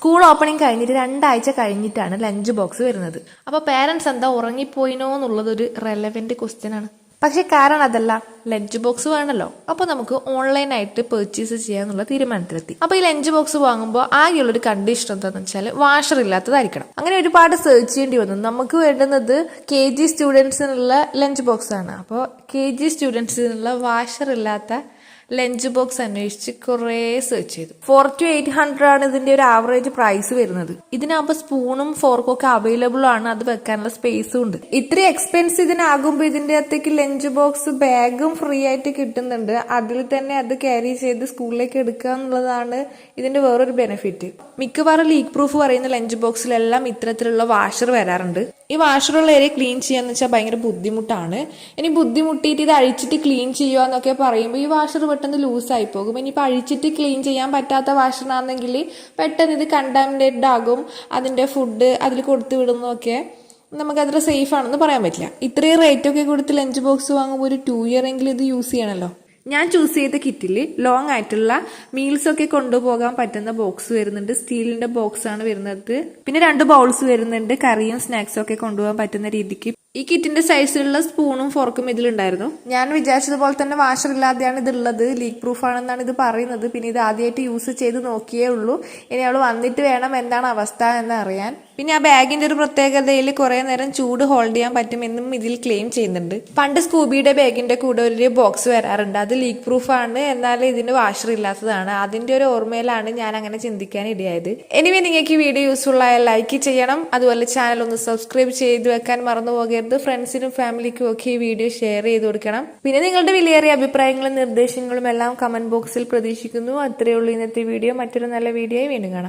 School opening കഴിഞ്ഞിട്ട് രണ്ടാഴ്ച കഴിഞ്ഞിട്ടാണ് ലഞ്ച് ബോക്സ് വരുന്നത്. അപ്പോൾ പേരൻസ് എന്താ ഉറങ്ങിപ്പോയിനോ എന്നുള്ളത് ഒരു റെലവെന്റ് ക്വസ്റ്റ്യൻ ആണ്. പക്ഷെ കാരണം അതല്ല. ലഞ്ച് ബോക്സ് വേണമല്ലോ അപ്പോൾ നമുക്ക് ഓൺലൈനായിട്ട് പെർച്ചേസ് ചെയ്യാന്നുള്ള തീരുമാനത്തിലെത്തി. അപ്പോൾ ഈ ലഞ്ച് ബോക്സ് വാങ്ങുമ്പോൾ ആകെയുള്ള ഒരു കണ്ടീഷൻ എന്താണെന്ന് വെച്ചാൽ വാഷർ ഇല്ലാത്തതായിരിക്കണം. അങ്ങനെ ഒരുപാട് സെർച്ച് ചെയ്യേണ്ടി വന്നു. നമുക്ക് വേണ്ടുന്നത് കെ ജി സ്റ്റുഡൻസിനുള്ള ലഞ്ച് ബോക്സ് ആണ് അപ്പോൾ കെ ജി സ്റ്റുഡൻസിനുള്ള വാഷർ ഇല്ലാത്ത ലഞ്ച് ബോക്സ് അന്വേഷിച്ച് കുറേ സെർച്ച് ചെയ്തു. ഫോർ ടു എയ്റ്റ് ഹൺഡ്രഡ് ആണ് ഇതിന്റെ ഒരു ആവറേജ് പ്രൈസ് വരുന്നത്. ഇതിനാകുമ്പോൾ സ്പൂണും ഫോർക്കും ഒക്കെ അവൈലബിൾ ആണ്. അത് വെക്കാനുള്ള സ്പേസും ഉണ്ട്. ഇത്രയും എക്സ്പെൻസ് ഇതിനാകുമ്പോൾ ഇതിന്റെ അകത്തേക്ക് ലഞ്ച് ബോക്സ് ബാഗും ഫ്രീ ആയിട്ട് കിട്ടുന്നുണ്ട്. അതിൽ തന്നെ അത് ക്യാരി ചെയ്ത് സ്കൂളിലേക്ക് എടുക്കുക എന്നുള്ളതാണ് ഇതിന്റെ വേറൊരു ബെനിഫിറ്റ് മിക്കവാറും ലീക്ക് പ്രൂഫ് പറയുന്ന ലഞ്ച് ബോക്സിലെല്ലാം ഇത്തരത്തിലുള്ള വാഷർ വരാറുണ്ട്. ഈ വാഷറുള്ള ഏരിയ ക്ലീൻ ചെയ്യാന്ന് വെച്ചാൽ ഭയങ്കര ബുദ്ധിമുട്ടാണ്. ഇനി ബുദ്ധിമുട്ടിയിട്ട് ഇത് അഴിച്ചിട്ട് ക്ലീൻ ചെയ്യുക എന്നൊക്കെ പറയുമ്പോൾ ഈ വാഷർ പെട്ടെന്ന് ലൂസായി പോകും. ഇനിയിപ്പോൾ അഴിച്ചിട്ട് ക്ലീൻ ചെയ്യാൻ പറ്റാത്ത വാഷറാണെങ്കിൽ പെട്ടെന്ന് ഇത് കണ്ടാമിനേറ്റഡ് ആകും. അതിന്റെ ഫുഡ് അതിൽ കൊടുത്തു വിടുന്നതൊക്കെ നമുക്കത്ര സേഫ് ആണെന്ന് പറയാൻ പറ്റില്ല. ഇത്രയും റേറ്റൊക്കെ കൊടുത്ത് ലഞ്ച് ബോക്സ് വാങ്ങുമ്പോൾ ഒരു ടു ഇയർ എങ്കിലും ഇത് യൂസ് ചെയ്യണമല്ലോ ഞാൻ ചൂസ് ചെയ്ത കിറ്റിൽ ലോങ് ആയിട്ടുള്ള മീൽസ് ഒക്കെ കൊണ്ടുപോകാൻ പറ്റുന്ന ബോക്സ് വരുന്നുണ്ട്. സ്റ്റീലിന്റെ ബോക്സ് ആണ് വരുന്നത്. പിന്നെ രണ്ട് ബൗൾസ് വരുന്നുണ്ട്. കറിയും സ്നാക്സും ഒക്കെ കൊണ്ടുപോകാൻ പറ്റുന്ന രീതിക്ക്. ഈ കിറ്റിന്റെ സൈസിലുള്ള സ്പൂണും ഫോർക്കും ഇതിലുണ്ടായിരുന്നു. ഞാൻ വിചാരിച്ചതുപോലെ തന്നെ വാഷർ ഇല്ലാതെയാണ് ഇതുള്ളത്. ലീക്ക് പ്രൂഫ് ആണെന്നാണ് ഇത് പറയുന്നത്. പിന്നെ ഇത് ആദ്യമായിട്ട് യൂസ് ചെയ്ത് നോക്കിയേ ഉള്ളൂ. ഇനി അവൾ വന്നിട്ട് വേണം എന്താണ് അവസ്ഥ എന്ന് അറിയാൻ. പിന്നെ ആ ബാഗിന്റെ ഒരു പ്രത്യേകതയിൽ കുറേ നേരം ചൂട് ഹോൾഡ് ചെയ്യാൻ പറ്റുമെന്നും ഇതിൽ ക്ലെയിം ചെയ്യുന്നുണ്ട്. പണ്ട് സ്കൂബിയുടെ ബാഗിന്റെ കൂടെ ഒരു ബോക്സ് വരാറുണ്ട്. അത് ലീക്ക് പ്രൂഫ് ആണ്. എന്നാൽ ഇതിന് വാഷർ ഇല്ലാത്തതാണ്. അതിന്റെ ഒരു ഓർമ്മയിലാണ് ഞാൻ അങ്ങനെ ചിന്തിക്കാൻ ഇടയായത്. എനിവേ നിങ്ങൾക്ക് ഈ വീഡിയോ യൂസ്ഫുൾ ആയ ലൈക്ക് ചെയ്യണം. അതുപോലെ ചാനൽ ഒന്ന് സബ്സ്ക്രൈബ് ചെയ്ത് വെക്കാൻ മറന്നു പോകരുത്. ഫ്രണ്ട്സിനും ഫാമിലിക്കും ഒക്കെ ഈ വീഡിയോ ഷെയർ ചെയ്ത് കൊടുക്കണം. പിന്നെ നിങ്ങളുടെ വിലയേറിയ അഭിപ്രായങ്ങളും നിർദ്ദേശങ്ങളും എല്ലാം കമന്റ് ബോക്സിൽ പ്രതീക്ഷിക്കുന്നു. അത്രയേ ഉള്ളൂ ഇന്നത്തെ വീഡിയോ മറ്റൊരു നല്ല വീഡിയോയും വീണ്ടും കാണാം.